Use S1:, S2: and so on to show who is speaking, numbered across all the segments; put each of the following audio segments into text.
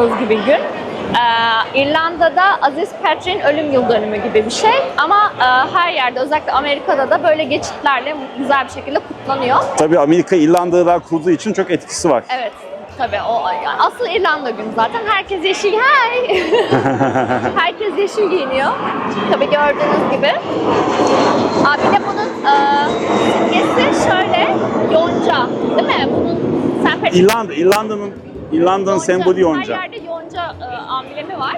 S1: Özgü bir gün. Ee, İrlanda'da Aziz Patrick'in ölüm yıl dönümü gibi bir şey. Ama e, her yerde özellikle Amerika'da da böyle geçitlerle güzel bir şekilde kutlanıyor.
S2: Tabii Amerika İrlanda'dan kurduğu için çok etkisi var.
S1: Evet. Tabii o yani asıl İrlanda günü zaten. Herkes yeşil. Hey! Herkes yeşil giyiniyor. Tabii gördüğünüz gibi. Aa, bir de bunun e, simgesi şöyle yonca. Değil mi? Bunun. Patrick
S2: İrlanda, İrlanda'nın İrlanda'nın sembolü yonca.
S1: Her yerde yonca e, amblemi var.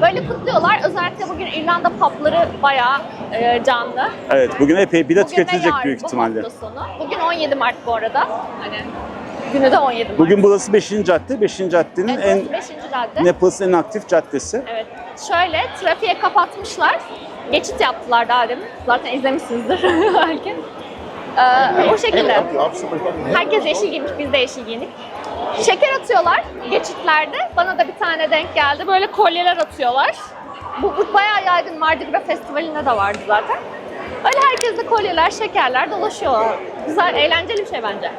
S1: Böyle kutluyorlar. Özellikle bugün İrlanda pubları bayağı e, canlı.
S2: Evet, bugün epey bile
S1: Bugün ve
S2: tüketilecek
S1: yarın,
S2: büyük
S1: bu
S2: ihtimalle.
S1: hafta sonu. Bugün 17 Mart bu arada. Hani günü de 17 Mart.
S2: Bugün burası 5. cadde. 5. caddenin
S1: Evet,
S2: en
S1: 5. cadde.
S2: Naples en aktif caddesi.
S1: Evet. Şöyle trafiğe kapatmışlar. Geçit yaptılar daha demin. Zaten izlemişsinizdir belki. Ee, o şekilde. Herkes yeşil giymiş, biz de yeşil giyindik. Şeker atıyorlar geçitlerde. Bana da bir tane denk geldi. Böyle kolyeler atıyorlar. Bu, bu bayağı yaygın Mardi Gras Festivali'nde de vardı zaten. Öyle herkes de kolyeler, şekerler dolaşıyorlar. Güzel, eğlenceli bir şey bence.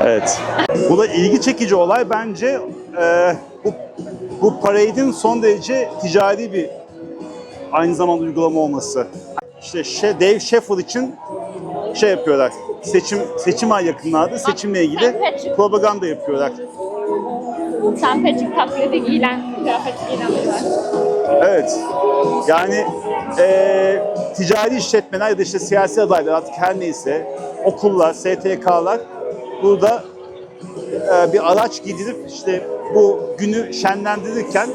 S2: Evet. Bu da ilgi çekici olay bence e, bu, bu parade'in son derece ticari bir aynı zamanda uygulama olması. İşte Dave Sheffield için şey yapıyorlar. Seçim seçim ay yakınlarda seçimle ilgili propaganda yapıyorlar.
S1: St. Patrick taklidi giyilen, kıyafet giyilen var.
S2: Evet. Yani e, ticari işletmeler ya da işte siyasi adaylar artık her neyse okullar, STK'lar burada e, bir araç gidilip işte bu günü şenlendirirken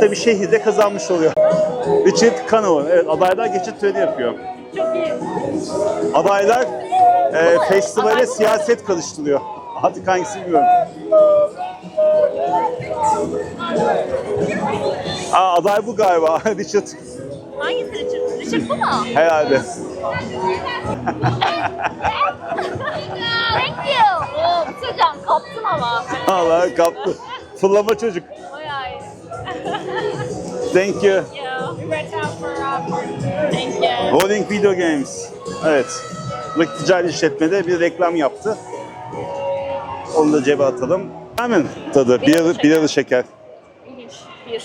S2: tabii şehirde kazanmış oluyor. Richard Canover, evet adaylar geçit töreni yapıyor. Adaylar e, festivale siyaset karıştırıyor. Artık hangisi bilmiyorum. Aa, aday bu galiba. Richard
S1: Hangisi Richard? Richard bu mu?
S2: herhalde.
S1: Thank you. Oo, bir şey diyeceğim, kaptın ama.
S2: Allah kaptı. Fırlama çocuk.
S1: Bayağı iyi.
S2: Thank you.
S1: Yeah. Thank you.
S2: Rolling Video Games. Evet. Buradaki ticari işletmede bir reklam yaptı. Onu da cebe atalım. Hemen tadı. Bir, bir şeker.
S1: İlginç. Bir.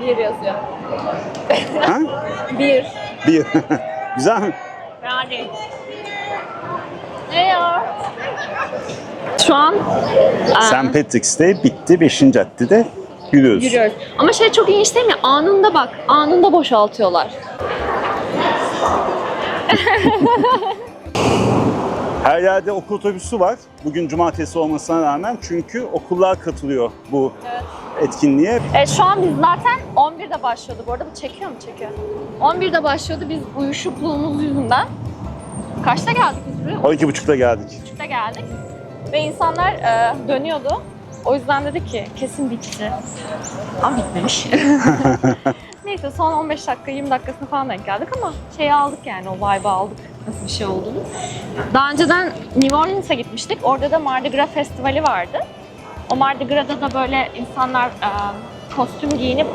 S1: Bir yazıyor.
S2: Ha?
S1: Bir.
S2: Bir. Güzel mi?
S1: Yani. Ne ya? Şu an
S2: St. Patrick's Day bitti. 5. caddede yürüyoruz.
S1: yürüyoruz. Ama şey çok ilginç değil mi? Anında bak. Anında boşaltıyorlar.
S2: Her yerde okul otobüsü var. Bugün cumartesi olmasına rağmen çünkü okullar katılıyor bu etkinliğe.
S1: Evet şu an biz zaten 11'de başlıyordu. Bu arada bu çekiyor mu? Çekiyor. 11'de başlıyordu. Biz uyuşukluğumuz yüzünden. Kaçta geldik biz buraya?
S2: 12.30'da geldik.
S1: 3'te geldik. Ve insanlar e, dönüyordu. O yüzden dedik ki kesin bitti. Ama bitmemiş. Neyse son 15 dakika 20 dakikasına falan denk geldik ama şeyi aldık yani o vibe'ı aldık nasıl bir şey olduğunu. Daha önceden New Orleans'a gitmiştik. Orada da Mardi Gras Festivali vardı. O Mardi Gras'da da böyle insanlar e, kostüm giyinip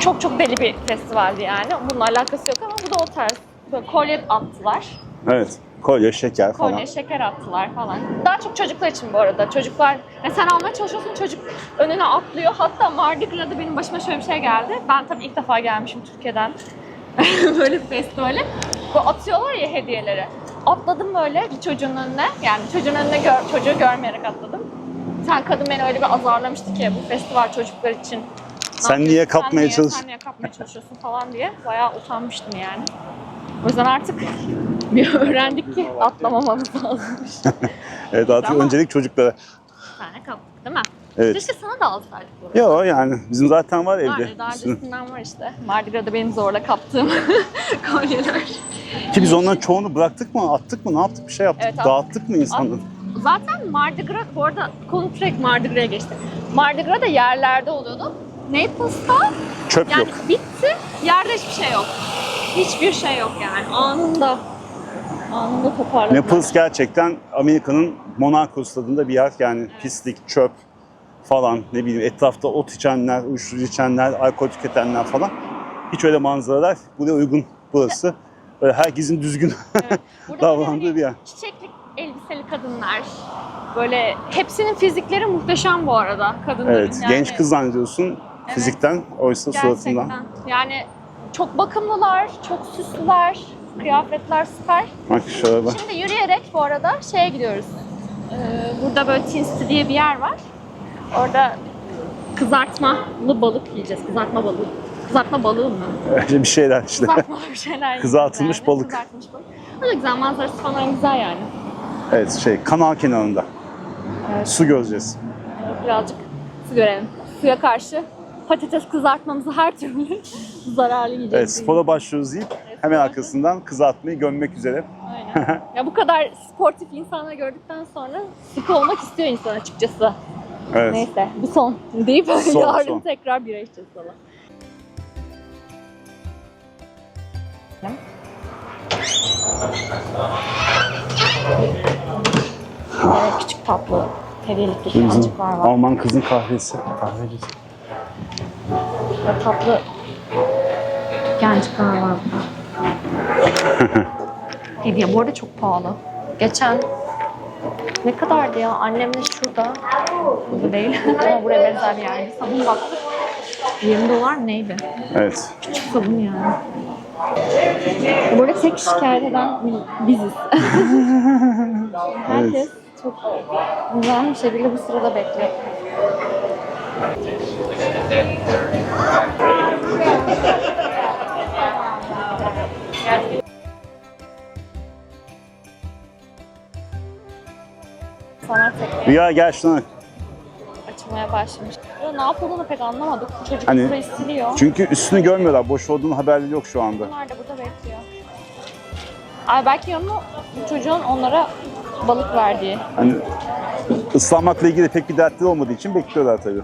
S1: çok çok deli bir festivaldi yani. Bununla alakası yok ama bu da o tarz. Böyle kolye attılar.
S2: Evet. Kolye, şeker falan.
S1: Kolye, şeker attılar falan. Daha çok çocuklar için bu arada. Çocuklar, ne sen almaya çalışıyorsun çocuk önüne atlıyor. Hatta Mardi Gras'da benim başıma şöyle bir şey geldi. Ben tabii ilk defa gelmişim Türkiye'den böyle bir festivale. Bu atıyorlar ya hediyeleri. Atladım böyle bir çocuğun önüne. Yani çocuğun önüne gör, çocuğu görmeyerek atladım. Tane kadın beni öyle bir azarlamıştı ki bu festival çocuklar için.
S2: Sen niye
S1: sen
S2: kapmaya
S1: niye-
S2: çalış-
S1: Sen niye kapmaya çalışıyorsun falan diye. Bayağı utanmıştım yani. O yüzden artık bir öğrendik ki atlamamamız lazımmış.
S2: Evet artık
S1: Ama-
S2: öncelik çocuklara.
S1: Bir tane kaptık değil mi?
S2: Evet.
S1: Keşke sana da alsaydık bu arada.
S2: Yo yani bizim zaten var
S1: Var,
S2: evde.
S1: daha
S2: Bizim-
S1: öncesinden var işte. Mardi Gras'da benim zorla kaptığım kolyeler.
S2: Ki biz onların çoğunu bıraktık mı, attık mı, ne yaptık bir şey yaptık,
S1: Evet, attık.
S2: dağıttık mı insanları?
S1: Zaten Mardi Gras, bu arada konu direkt Mardi Gras'a geçti. Mardi Gras da yerlerde oluyordu. Naples'ta
S2: Çöp
S1: yani
S2: yok.
S1: bitti, yerde hiçbir şey yok. Hiçbir şey yok yani anında. Anında toparladılar.
S2: Naples gerçekten Amerika'nın Monaco stadında bir yer yani pislik, çöp falan ne bileyim etrafta ot içenler, uyuşturucu içenler, alkol tüketenler falan. Hiç öyle manzaralar buraya uygun burası. Böyle herkesin düzgün
S1: Evet.
S2: Davrandığı bir yer.
S1: Çiçekli elbiseli kadınlar, Böyle hepsinin fizikleri muhteşem bu arada kadınların.
S2: Evet,
S1: Yani
S2: genç kız zannediyorsun
S1: Evet.
S2: fizikten, oysa suratından.
S1: Gerçekten. Yani çok bakımlılar, çok süslüler, kıyafetler süper.
S2: Bak.
S1: Şimdi yürüyerek bu arada şeye gidiyoruz. Ee, burada böyle Tinsti diye bir yer var. Orada kızartmalı balık yiyeceğiz. Kızartma balığı. Kızartma balığı mı?
S2: Öyle bir şeyler işte.
S1: Kızartmalı bir şeyler
S2: Kızartılmış
S1: yani.
S2: balık.
S1: Kızartılmış balık. O da güzel, manzarası falan güzel yani.
S2: Evet şey kanal kenarında.
S1: Evet.
S2: Su göreceğiz.
S1: Birazcık su görelim. Suya karşı patates kızartmamızı her türlü zararlı yiyeceğiz.
S2: Evet spora başlıyoruz deyip hemen arkasından kızartmayı gömmek üzere.
S1: Aynen. ya bu kadar sportif insanları gördükten sonra sık olmak istiyor insan açıkçası.
S2: Evet.
S1: Neyse bu son deyip
S2: Son,
S1: yarın
S2: son.
S1: tekrar bira içeceğiz falan. Böyle küçük tatlı hediyelik
S2: Bizim
S1: dükkancıklar var.
S2: Alman kızın kahvesi. Kahvecisi.
S1: Böyle tatlı dükkancıklar var burada. Hediye bu arada çok pahalı. Geçen ne kadardı ya? Annemle şurada. Burada değil. Ama buraya benzer bir yerde. Sabun baktık. 20 dolar neydi?
S2: Evet.
S1: Küçük sabun yani. Burada tek şikayet eden biziz. Herkes çok güzel bir şekilde bu sırada bekliyor. Sanat tekniği
S2: Rüya gel şuna.
S1: açmaya başlamış. Burada ne yapıldığını pek anlamadık. Çocuk
S2: Hani-
S1: burayı siliyor.
S2: Çünkü üstünü görmüyorlar. Boş olduğunun haberleri yok şu anda.
S1: Bunlar da burada bekliyor. Ay belki yanına bu çocuğun onlara balık verdiği.
S2: Hani ıslanmakla ilgili pek bir dertleri olmadığı için bekliyorlar tabii.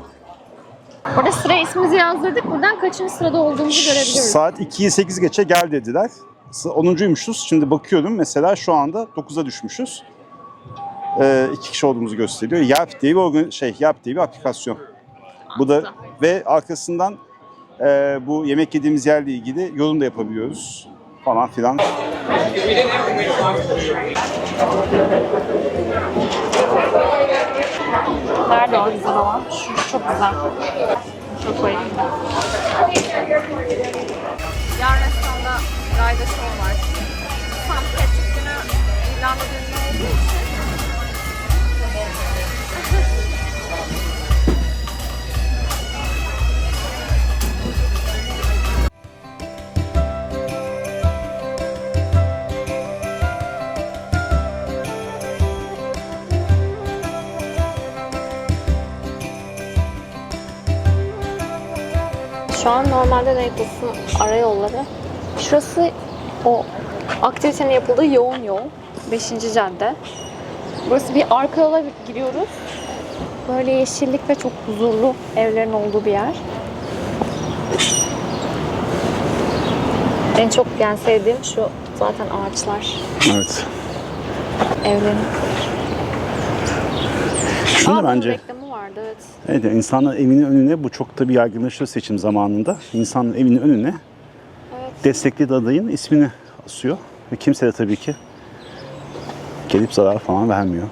S1: Orada sıraya ismimizi yazdırdık. Buradan kaçıncı sırada olduğumuzu görebiliyoruz.
S2: Saat 2'yi 8 geçe gel dediler. 10'uncuymuşuz. Şimdi bakıyorum mesela şu anda 9'a düşmüşüz. Ee, iki kişi olduğumuzu gösteriyor. Yelp diye bir organ- şey Yelp diye bir aplikasyon. Bu da ve arkasından e, bu yemek yediğimiz yerle ilgili yorum da yapabiliyoruz falan filan.
S1: Nerede o olan? Şu çok güzel. Şu an normalde Naples'ın ara yolları. Şurası o aktivitenin yapıldığı yoğun yol. 5. cadde. Burası bir arka yola giriyoruz. Böyle yeşillik ve çok huzurlu evlerin olduğu bir yer. En çok yani sevdiğim şu zaten ağaçlar.
S2: Evet.
S1: Evlerin.
S2: Şunu
S1: Aa,
S2: bence
S1: reklamı vardı evet.
S2: Evet, yani insanlar evinin önüne bu çok da bir yaygınlaşıyor seçim zamanında. İnsanın evinin önüne
S1: Evet.
S2: desteklediği adayın ismini asıyor. Ve kimse de tabii ki gelip zarar falan vermiyor.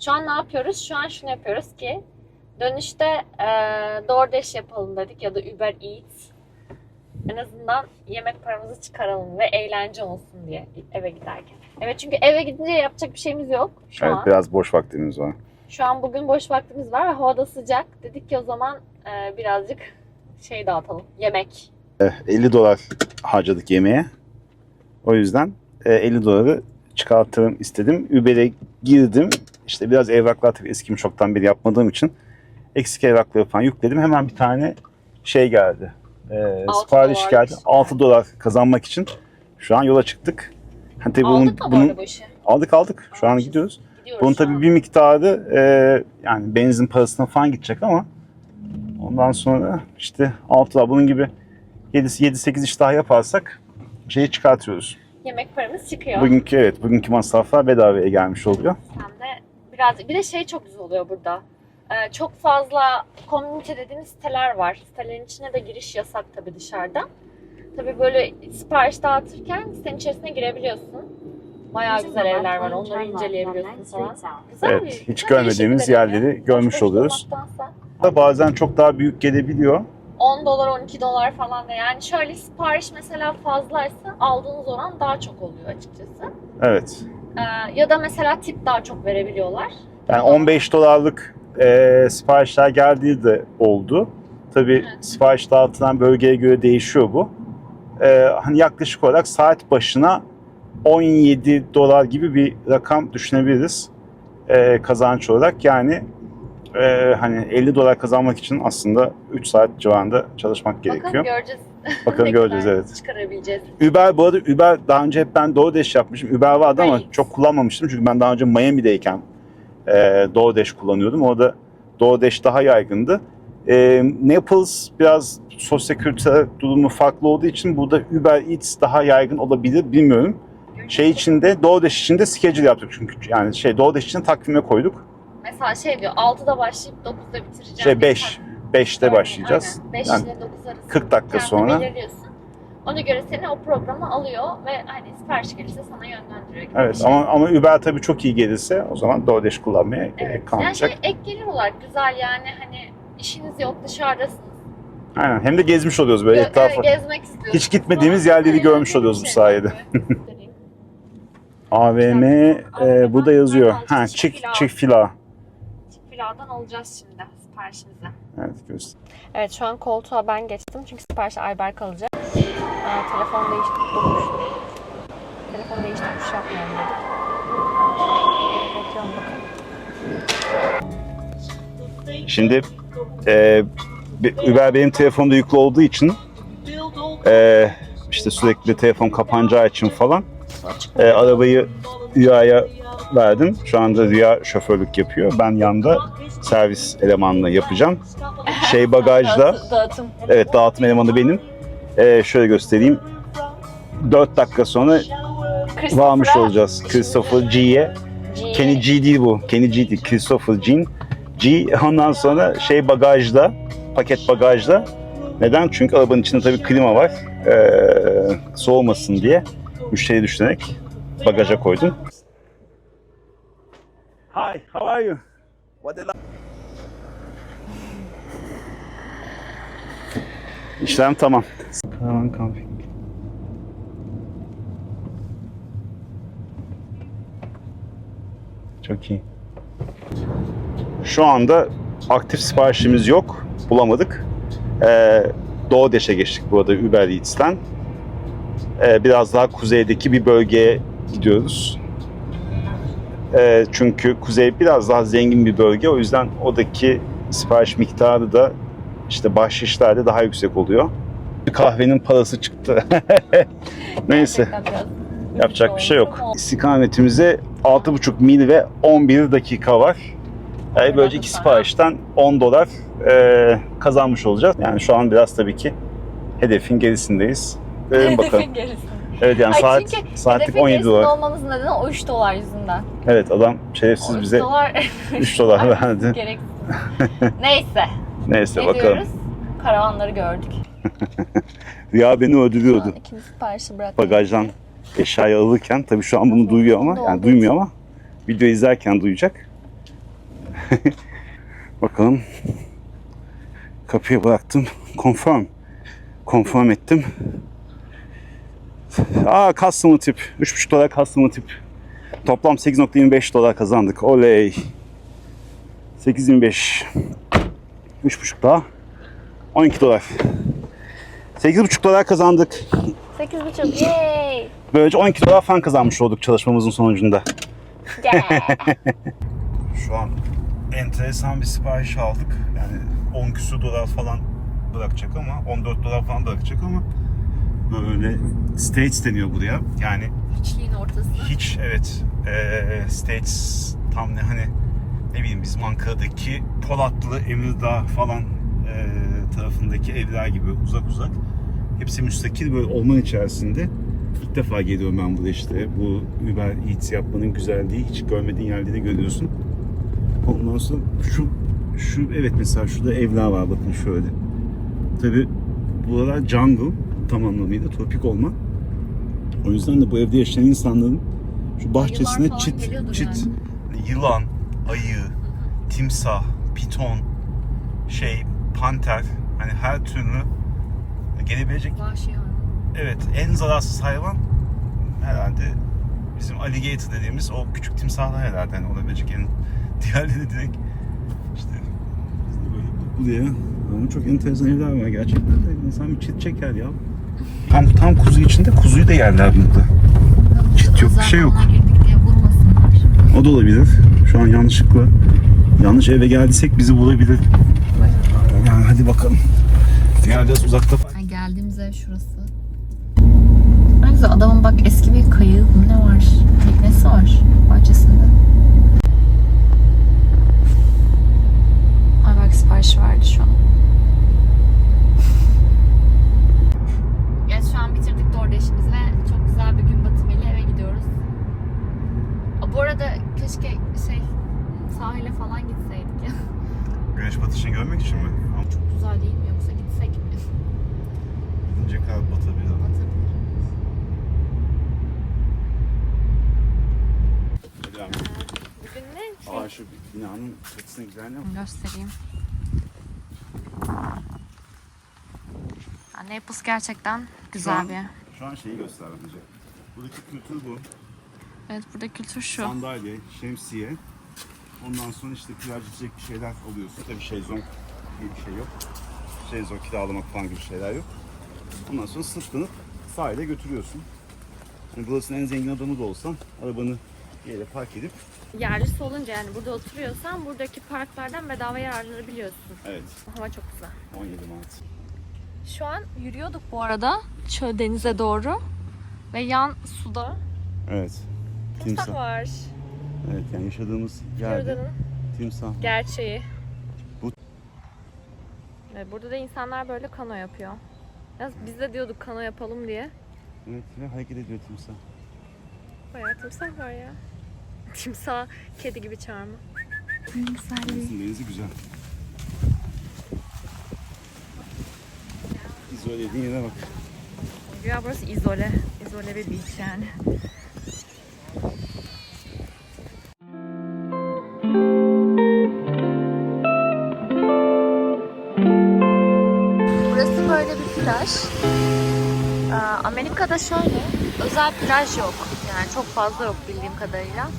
S1: Şu an ne yapıyoruz? Şu an şunu yapıyoruz ki dönüşte e, DoorDash yapalım dedik ya da Uber Eats. En azından yemek paramızı çıkaralım ve eğlence olsun diye eve giderken. Evet çünkü eve gidince yapacak bir şeyimiz yok şu
S2: evet,
S1: an.
S2: biraz boş vaktimiz var.
S1: Şu an bugün boş vaktimiz var ve havada sıcak. Dedik ki o zaman e, birazcık şey dağıtalım. Yemek.
S2: Eh, 50 dolar harcadık yemeğe. O yüzden eh, 50 doları çıkartırım istedim. Uber'e girdim. İşte biraz evraklar tabii eskimi çoktan beri yapmadığım için eksik evrakları falan yükledim. Hemen bir tane şey geldi. Eh,
S1: Altı
S2: sipariş
S1: dolar.
S2: geldi. 6 dolar kazanmak için şu an yola çıktık. Hani tabii bunun,
S1: Aldık
S2: bunun,
S1: arada bu işi?
S2: aldık aldık. Şu an gidiyoruz.
S1: Gidiyoruz
S2: Bunun
S1: şu an.
S2: tabii bir miktarı e, yani benzin parasına falan gidecek ama ondan sonra işte 6 bunun gibi 7-8 iş daha yaparsak şeyi çıkartıyoruz.
S1: Yemek paramız çıkıyor.
S2: Bugünkü evet bugünkü masraflar bedavaya gelmiş oluyor.
S1: Hem de biraz bir de şey çok güzel oluyor burada. Ee, çok fazla community dediğimiz siteler var. Sitelerin içine de giriş yasak tabii dışarıdan. Tabii böyle sipariş dağıtırken sitenin içerisine girebiliyorsun. Bayağı güzel evler var. Onları inceleyebiliyorsun falan. Güzel
S2: Evet,
S1: bir-
S2: hiç
S1: güzel
S2: görmediğimiz yerleri
S1: Boş
S2: görmüş
S1: boş
S2: oluyoruz.
S1: durmaktansa
S2: Bazen çok daha büyük gelebiliyor.
S1: 10 dolar 12 dolar falan da yani şöyle sipariş mesela fazlaysa aldığınız oran daha çok oluyor açıkçası.
S2: Evet.
S1: Ee, ya da mesela tip daha çok verebiliyorlar.
S2: Yani 15 dolarlık e, siparişler geldiği de oldu. Tabii
S1: Evet.
S2: sipariş dağıtılan bölgeye göre değişiyor bu. E, hani yaklaşık olarak saat başına 17 dolar gibi bir rakam düşünebiliriz e, kazanç olarak. Yani e, hani 50 dolar kazanmak için aslında 3 saat civarında çalışmak
S1: Bakalım
S2: gerekiyor.
S1: göreceğiz.
S2: Bakalım göreceğiz evet.
S1: Çıkarabileceğiz.
S2: Uber bu arada Uber daha önce hep ben DoorDash yapmışım. Uber vardı ama
S1: Hayır.
S2: çok kullanmamıştım. Çünkü ben daha önce Miami'deyken e, DoorDash kullanıyordum. Orada DoorDash daha yaygındı. E, Naples biraz sosyokültürel durumu farklı olduğu için burada Uber Eats daha yaygın olabilir bilmiyorum. Şey içinde DoorDash için de schedule yaptık çünkü yani şey DoorDash için takvime koyduk.
S1: Mesela şey diyor 6'da başlayıp 9'da bitireceğim.
S2: Şey 5 5'te başlayacağız.
S1: 5
S2: Yani
S1: ile 9 arası.
S2: 40 dakika sonra.
S1: belirliyorsun. Ona göre seni o programa alıyor ve hani sipariş gelirse sana yönlendiriyor. gibi
S2: Evet
S1: şey.
S2: ama ama Uber tabii çok iyi gelirse o zaman DoorDash kullanmaya
S1: Evet.
S2: gerek
S1: Yani
S2: kalmayacak.
S1: şey ek gelir olarak güzel yani hani işiniz yok dışarıdasınız.
S2: Aynen. Hem de gezmiş oluyoruz böyle
S1: Gö-
S2: etrafı.
S1: evet, gezmek istiyorsunuz.
S2: Hiç gitmediğimiz yerleri görmüş oluyoruz bu sayede. AVM e, burada yazıyor. Ha, Chick
S1: Chick-fil-A.
S2: Chick-fil-A.
S1: Chick-fil-A'dan alacağız şimdi siparişimizi.
S2: Evet göster.
S1: Evet şu an koltuğa ben geçtim çünkü siparişi Ayberk alacak. Aa, telefon değiştirip durmuş. Telefon değiştirip şey yapmayalım dedik. Bekliyorum bakalım.
S2: Şimdi e, Uber benim telefonda yüklü olduğu için e, işte sürekli telefon kapanacağı için falan e, arabayı Rüya'ya verdim. Şu anda Rüya şoförlük yapıyor. Ben yanda servis elemanlığı yapacağım. Şey bagajda.
S1: Dağıtım.
S2: Evet dağıtım elemanı benim. E, şöyle göstereyim. 4 dakika sonra varmış olacağız. Christopher G'ye. Kenny G değil bu. Kenny G değil. Christopher Jean. G ondan sonra şey bagajda, paket bagajda. Neden? Çünkü arabanın içinde tabii klima var. Ee, soğumasın diye müşteri düşünerek bagaja koydum. Hi, how are you? What İşlem tamam. Karavan camping. Çok iyi. Şu anda aktif siparişimiz yok. Bulamadık. Ee, Doğudeş'e geçtik bu arada Uber Eats'ten. Ee, biraz daha kuzeydeki bir bölgeye gidiyoruz. Ee, çünkü kuzey biraz daha zengin bir bölge. O yüzden oradaki sipariş miktarı da işte bahşişlerde daha yüksek oluyor. Kahvenin parası çıktı. Neyse. Yapacak bir şey yok. İstikametimize 6,5 mil ve 11 dakika var. Yani böylece iki siparişten 10 dolar e, kazanmış olacağız. Yani şu an biraz tabii ki hedefin gerisindeyiz. Görelim bakalım.
S1: Hedefin gerisi.
S2: Evet yani
S1: Ay
S2: saat
S1: çünkü
S2: saatlik
S1: Hedefin
S2: 17
S1: gerisinde
S2: dolar.
S1: olmamızın nedeni o 3 dolar yüzünden.
S2: Evet adam şerefsiz
S1: O üç
S2: bize
S1: dolar
S2: 3 dolar verdi.
S1: gereksiz. Neyse.
S2: Neyse
S1: ne
S2: bakalım.
S1: diyoruz? Karavanları gördük.
S2: Rüya beni
S1: Şu
S2: öldürüyordu.
S1: an ikinci siparişi bıraktık.
S2: Bagajdan eşyayı alırken tabii şu an bunu duyuyor ama yani duymuyor ama video izlerken duyacak. Bakalım. Kapıya bıraktım. Confirm. Confirm ettim. Aa customer tip. 3,5 dolar customer tip. Toplam 8.25 dolar kazandık. Oley. 8.25. 3,5 daha. 12 dolar. 8,5 dolar kazandık.
S1: 8,5 yay.
S2: Böylece 12 dolar falan kazanmış olduk çalışmamızın sonucunda.
S1: Yeah.
S2: Şu an enteresan bir sipariş aldık. Yani 10 küsur dolar falan bırakacak ama 14 dolar falan bırakacak ama böyle States deniyor buraya. Yani
S1: Hiçliğin ortası.
S2: hiç evet eee States tam ne hani ne bileyim bizim Ankara'daki Polatlı, Emirdağ falan eee, tarafındaki evler gibi uzak uzak. Hepsi müstakil böyle orman içerisinde. İlk defa geliyorum ben buraya işte. Bu Uber Eats yapmanın güzelliği hiç görmediğin yerleri görüyorsun. Ondan sonra şu şu evet mesela şurada evler var bakın şöyle. Tabi buralar jungle. tam anlamıyla tropik olma. O yüzden de bu evde yaşayan insanların şu bahçesine çit, çit,
S1: yani.
S2: yılan, ayı, timsah, piton, şey, panter, hani her türlü gelebilecek
S1: Vahşi hayvan.
S2: Evet, en zararsız hayvan herhalde bizim alligator dediğimiz o küçük timsahlar herhalde hani olabilecek en diğerleri direkt işte biz de böyle buraya ama çok enteresan evler var gerçekten de insan bir çit çeker ya. Tam tam kuzu içinde kuzuyu da yerler burada. Çit yok bir şey yok.
S1: diye.
S2: O da olabilir. Şu an yanlışlıkla yanlış eve geldiysek bizi bulabilir. Yani hadi bakalım. Diğer biraz uzakta
S1: Ha, geldiğimiz ev şurası. Ne güzel adamın bak eski bir kayığı ne var? Teknesi var bahçesinde. Ay bak sipariş verdi şu an. Evet şu an bitirdik doğru işimizi ve çok güzel bir gün batımıyla eve gidiyoruz. Aa, Bu arada keşke şey sahile falan gitseydik ya.
S2: Güneş batışını görmek için mi? Ama
S1: Çok güzel değil mi yoksa gitsek mi?
S2: gidince kadar batabilir.
S1: Batabilir. Bugün ne?
S2: Aa şu binanın çatısına var?
S1: Göstereyim. Naples gerçekten güzel
S2: Şu an-
S1: bir.
S2: Şu an şeyi göster bence. Buradaki kültür bu.
S1: Evet burada kültür şu.
S2: Sandalye, şemsiye. Ondan sonra işte plaj içecek bir şeyler alıyorsun. Tabii şezlong diye bir şey yok. Şezlong kiralamak falan gibi şeyler yok. Ondan sonra sırtlanıp sahile götürüyorsun. Yani burasının en zengin adamı da olsan arabanı bir yere park edip
S1: Yerlisi olunca yani burada oturuyorsan buradaki parklardan bedava yararlanabiliyorsun.
S2: evet
S1: Hava çok güzel.
S2: 17 Mart.
S1: Şu an yürüyorduk bu arada çöl denize doğru. Ve yan suda
S2: Evet.
S1: timsah var.
S2: Evet yani yaşadığımız yerde timsah.
S1: gerçeği.
S2: Bu-
S1: Evet, burada da insanlar böyle kano yapıyor. Yalnız biz de diyorduk kano yapalım diye.
S2: Evet ve hareket ediyor timsah.
S1: Bayağı timsah var ya. Timsah kedi gibi çağırma.
S2: Denizin denizi güzel. İzole dediğin yere bak.
S1: Ya burası izole. İzole bir beach yani. Burası böyle bir plaj. Ee, Amerika'da şöyle özel plaj yok. Yani çok fazla yok bildiğim kadarıyla.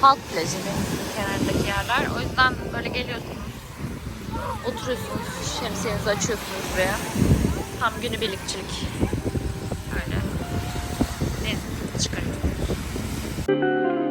S1: Halk plajı denizin kenarındaki yerler. O yüzden böyle geliyorsunuz. Oturuyorsunuz. Şemsiyenizi açıyorsunuz buraya. Tam günübirlikçilik. Öyle. Deniz çıkarıyorsunuz.